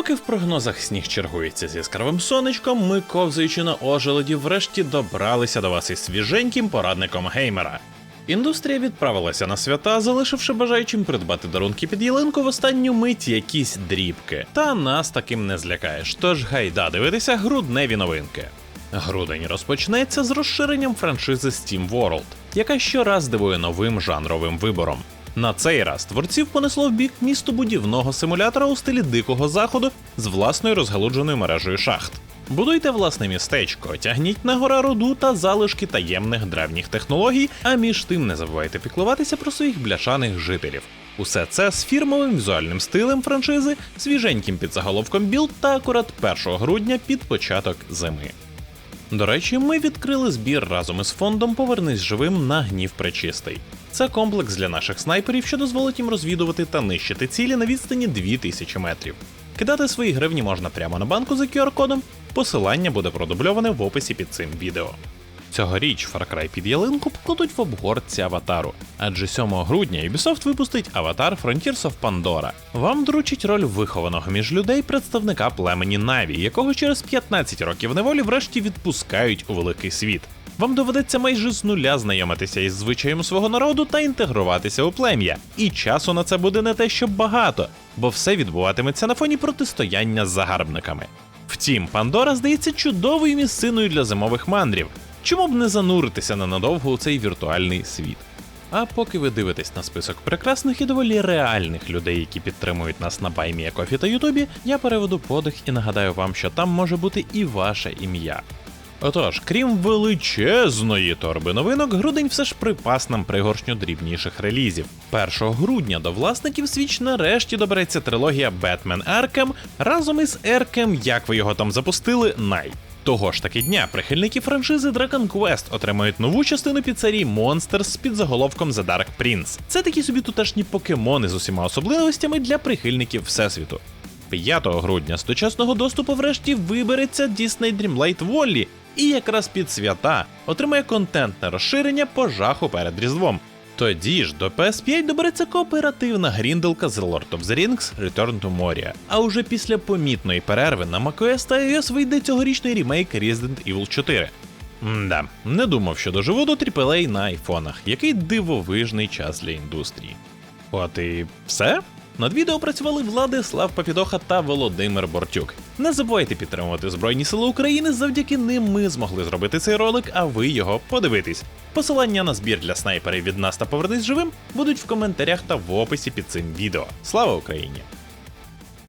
Поки в прогнозах сніг чергується з яскравим сонечком, ми, ковзаючи на ожеледі, врешті добралися до вас із свіженьким порадником геймера. Індустрія відправилася на свята, залишивши бажаючим придбати дарунки під ялинку в останню мить якісь дрібки. Та нас таким не злякаєш. Тож гайда дивитися грудневі новинки. Грудень розпочнеться з розширенням франшизи Steam World, яка щораз дивує новим жанровим вибором. На цей раз творців понесло в бік містобудівного симулятора у стилі дикого заходу з власною розгалудженою мережею шахт. Будуйте власне містечко, тягніть на гора руду та залишки таємних древніх технологій, а між тим не забувайте піклуватися про своїх бляшаних жителів. Усе це з фірмовим візуальним стилем франшизи, свіженьким підзаголовком білд та акурат 1 грудня під початок зими. До речі, ми відкрили збір разом із фондом Повернись живим на гнів пречистий. Це комплекс для наших снайперів, що дозволить їм розвідувати та нищити цілі на відстані 2000 метрів. Кидати свої гривні можна прямо на банку за QR-кодом. Посилання буде продубльоване в описі під цим відео. Цьогоріч Far Cry під ялинку покладуть в обгортці аватару, адже 7 грудня Ubisoft випустить аватар Frontiers of Pandora. Вам доручить роль вихованого між людей представника племені Наві, якого через 15 років неволі врешті відпускають у великий світ. Вам доведеться майже з нуля знайомитися із звичаєм свого народу та інтегруватися у плем'я. І часу на це буде не те, щоб багато, бо все відбуватиметься на фоні протистояння з загарбниками. Втім, Пандора здається чудовою місциною для зимових мандрів. Чому б не зануритися ненадовго у цей віртуальний світ? А поки ви дивитесь на список прекрасних і доволі реальних людей, які підтримують нас на Баймія Кофі та Ютубі, я переведу подих і нагадаю вам, що там може бути і ваше ім'я. Отож, крім величезної торби новинок, грудень все ж припас нам пригоршню дрібніших релізів. 1 грудня до власників свіч нарешті добереться трилогія Batman Arkham разом із Еркем, як ви його там запустили, Най. Того ж таки дня прихильники франшизи Dragon Quest отримають нову частину піцерії Monsters з під заголовком The Dark Prince. Це такі собі тутешні покемони з усіма особливостями для прихильників Всесвіту. 5 грудня з дочасного доступу врешті вибереться Disney Dreamlight Valley, і якраз під свята отримає контентне розширення по жаху перед Різдвом. Тоді ж до PS5 добереться кооперативна грінделка з Lord of the Rings Return to Moria. А уже після помітної перерви на macOS та iOS вийде цьогорічний ремейк Resident Evil 4. Мда, не думав, що доживу до AAA на айфонах. Який дивовижний час для індустрії. От і все. Над відео працювали Владислав Папідоха та Володимир Бортюк. Не забувайте підтримувати Збройні Сили України. Завдяки ним ми змогли зробити цей ролик, а ви його подивитесь. Посилання на збір для снайперів від нас та повернись живим будуть в коментарях та в описі під цим відео. Слава Україні!